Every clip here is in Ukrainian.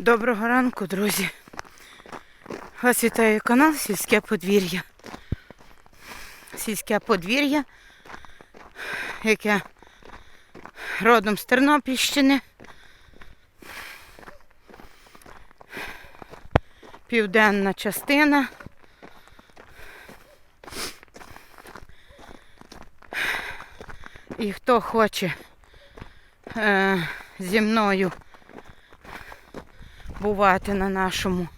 Доброго ранку, друзі. Вас вітає канал Сільське подвір'я. Сільське подвір'я, яке родом з Тернопільщини. Південна частина. І хто хоче е, зі мною бувати на нашому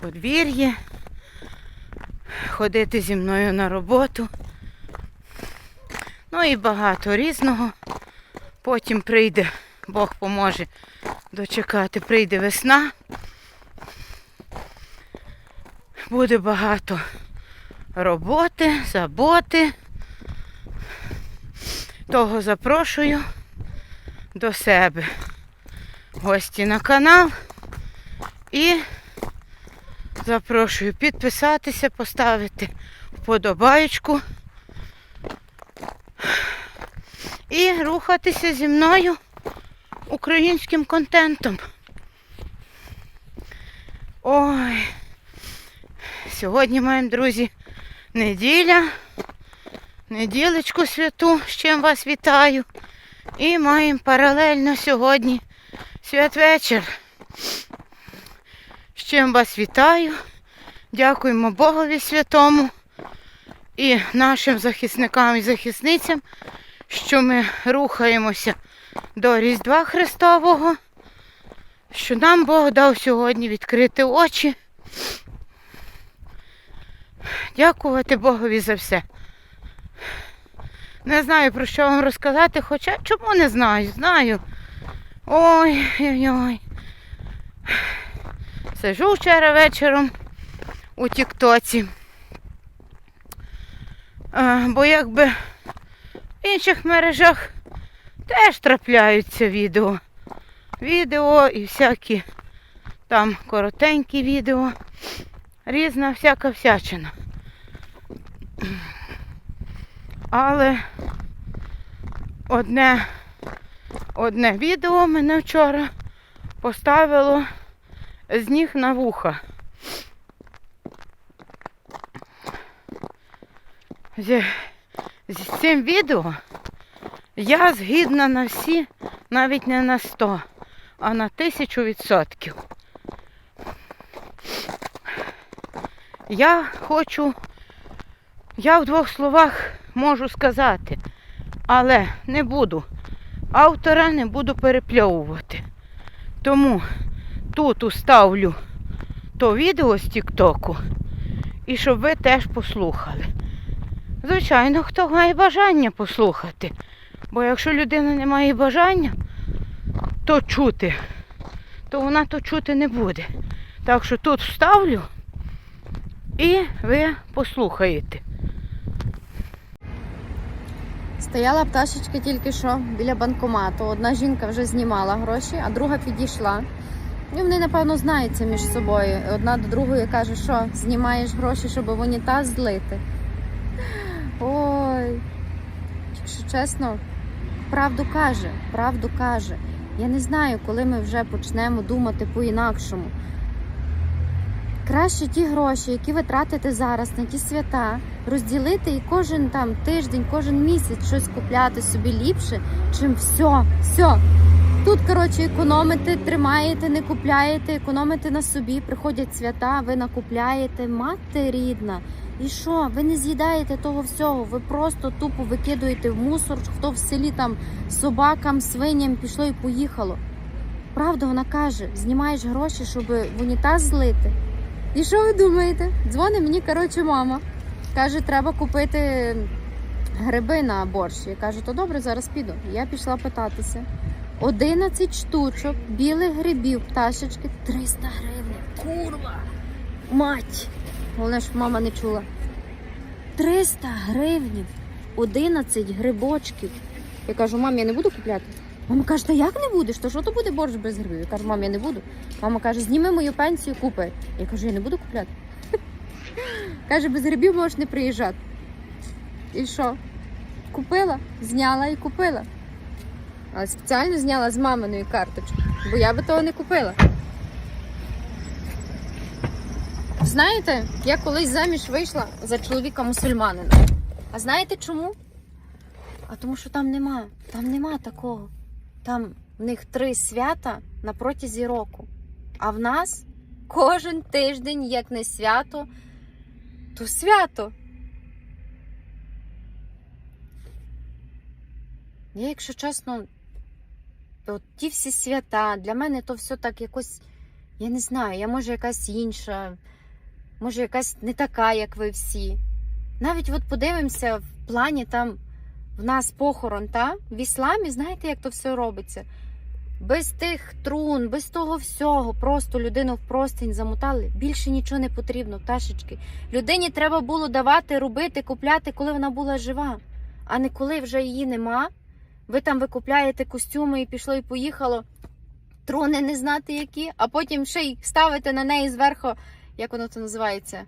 подвір'ї, ходити зі мною на роботу. Ну і багато різного. Потім прийде, Бог поможе дочекати, прийде весна. Буде багато роботи, заботи. Того запрошую до себе. Гості на канал. І запрошую підписатися, поставити вподобаєчку і рухатися зі мною українським контентом. Ой, сьогодні маємо, друзі, неділя, неділечку святу, з чим вас вітаю. І маємо паралельно сьогодні святвечір. Чим вас вітаю. Дякуємо Богові Святому і нашим захисникам і захисницям, що ми рухаємося до Різдва Христового, що нам Бог дав сьогодні відкрити очі. Дякувати Богові за все. Не знаю про що вам розказати, хоча чому не знаю, знаю. Ой-ой-ой. Сижу вчора вечором у Тіктоці. Бо якби в інших мережах теж трапляються відео. Відео і всякі там коротенькі відео. Різна всяка всячина. Але одне, одне відео мене вчора поставило з ніг на вуха. З, з цим відео я згідна на всі, навіть не на 100, а на тисячу відсотків. Я хочу, я в двох словах можу сказати, але не буду. Автора не буду перепльовувати. Тому тут уставлю то відео з Тіктоку і щоб ви теж послухали. Звичайно, хто має бажання послухати. Бо якщо людина не має бажання то чути, то вона то чути не буде. Так що тут вставлю і ви послухаєте. Стояла пташечка тільки що біля банкомату. Одна жінка вже знімала гроші, а друга підійшла. І вони, напевно, знаються між собою. Одна до другої каже, що знімаєш гроші, щоб в унітаз злити. Ой, якщо чесно, правду каже, правду каже. Я не знаю, коли ми вже почнемо думати по-інакшому. Краще ті гроші, які ви тратите зараз на ті свята, розділити і кожен там тиждень, кожен місяць щось купляти собі ліпше, чим все, все. Тут, коротше, економите, тримаєте, не купляєте, економите на собі, приходять свята, ви накупляєте, мати рідна. І що? Ви не з'їдаєте того всього, ви просто тупо викидуєте в мусор, хто в селі там собакам, свиням пішло і поїхало. Правда, вона каже: знімаєш гроші, щоб в унітаз злити. І що ви думаєте? Дзвонить мені, коротше, мама. Каже, треба купити гриби на борщ. Я кажу, то добре, зараз піду. Я пішла питатися. 11 штучок білих грибів, пташечки, 300 гривень. Курва! Мать! Головне, щоб мама не чула. 300 гривнів, 11 грибочків. Я кажу, мам, я не буду купляти. Мама каже, та як не будеш? То що то буде борщ без грибів? Я кажу, мам, я не буду. Мама каже, зніми мою пенсію, купи. Я кажу, я не буду купляти. Каже, без грибів можеш не приїжджати. І що? Купила, зняла і купила. Але спеціально зняла з маминої карточки, бо я би того не купила. Знаєте, я колись заміж вийшла за чоловіка мусульманина. А знаєте чому? А тому що там нема, там нема такого. Там в них три свята на протязі року. А в нас кожен тиждень, як не свято, то свято. Я, якщо чесно, то ті всі свята, для мене то все так якось, я не знаю, я може якась інша, може якась не така, як ви всі. Навіть от подивимося в плані там в нас похорон, та? в ісламі, знаєте, як то все робиться? Без тих трун, без того всього, просто людину в простінь замотали. Більше нічого не потрібно, пташечки. Людині треба було давати, робити, купляти, коли вона була жива, а не коли вже її нема. Ви там викупляєте костюми і пішло і поїхало. Трони не знати які, а потім ще й ставите на неї зверху, як воно це називається?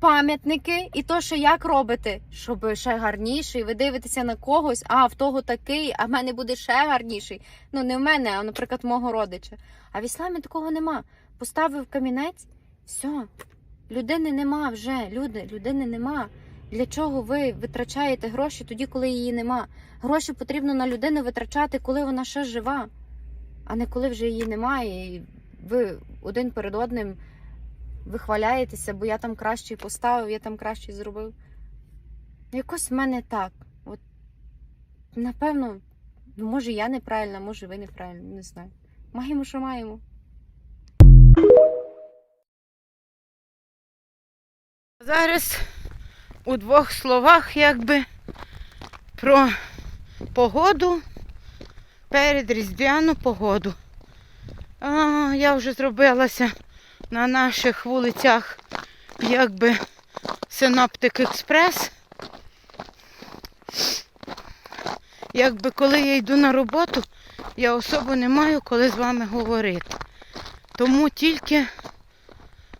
Пам'ятники, і то, що як робите, щоб ще гарніший, ви дивитеся на когось, а в того такий, а в мене буде ще гарніший. Ну, не в мене, а, наприклад, мого родича. А в ісламі такого нема. Поставив камінець, все, людини нема вже. Люди, людини нема. Для чого ви витрачаєте гроші тоді, коли її нема? Гроші потрібно на людину витрачати, коли вона ще жива, а не коли вже її немає. І ви один перед одним вихваляєтеся, бо я там краще поставив, я там краще зробив. Якось в мене так. От, напевно, ну, може я неправильна, може ви неправильно, не знаю. Маємо, що маємо. Зараз у двох словах якби про погоду, передріздвяну погоду. А, я вже зробилася на наших вулицях якби синоптик експрес. Якби коли я йду на роботу, я особо не маю коли з вами говорити. Тому тільки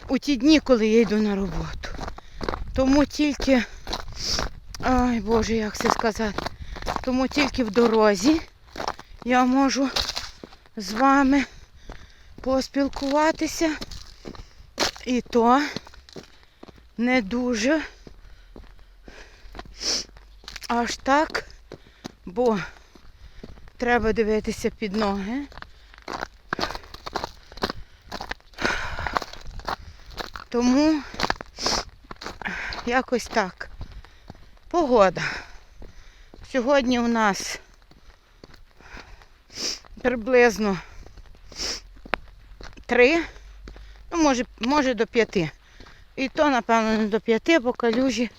у ті дні, коли я йду на роботу. Тому тільки, ай Боже, як це сказати, тому тільки в дорозі я можу з вами поспілкуватися. І то не дуже аж так, бо треба дивитися під ноги. Тому якось так. Погода. Сьогодні у нас приблизно три, ну, може, може до п'яти. І то, напевно, не до п'яти, бо калюжі,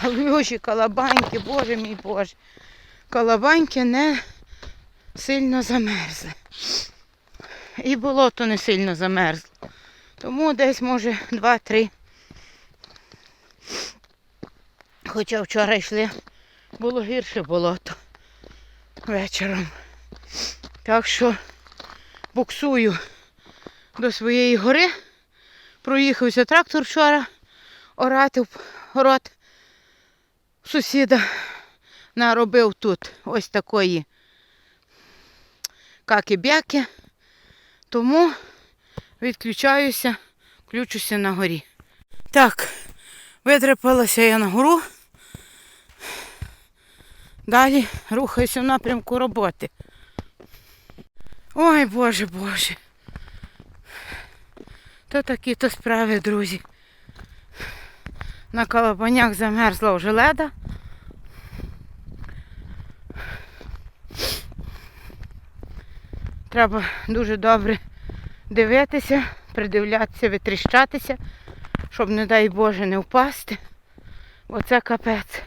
калюжі, калабаньки, боже мій боже. Калабаньки не сильно замерзли. І болото не сильно замерзло. Тому десь, може, два-три. Хоча вчора йшли, було гірше болото вечором. Так що буксую до своєї гори. Проїхався трактор вчора, орати в город сусіда. Наробив тут ось такої каки-бяки. Тому відключаюся, включуся на горі. Так, Витрапилася я на гору. Далі рухаюся в напрямку роботи. Ой, Боже, Боже. То такі то справи, друзі. На колобанях замерзла вже леда. Треба дуже добре дивитися, придивлятися, витріщатися щоб, не дай Боже, не впасти. Оце капець.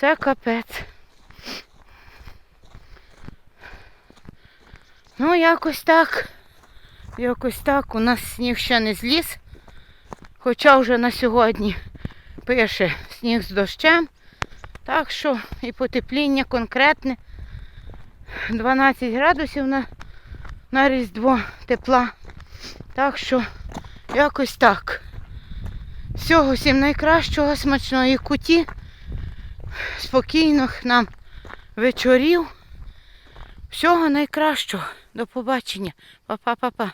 Це капець. Ну, якось так. Якось так. У нас сніг ще не зліз. Хоча вже на сьогодні пише сніг з дощем. Так що і потепління конкретне. 12 градусів на, на Різдво тепла. Так що якось так. Всього всім найкращого, смачної куті, спокійних нам вечорів. Всього найкращого. До побачення. Па-па-па-па.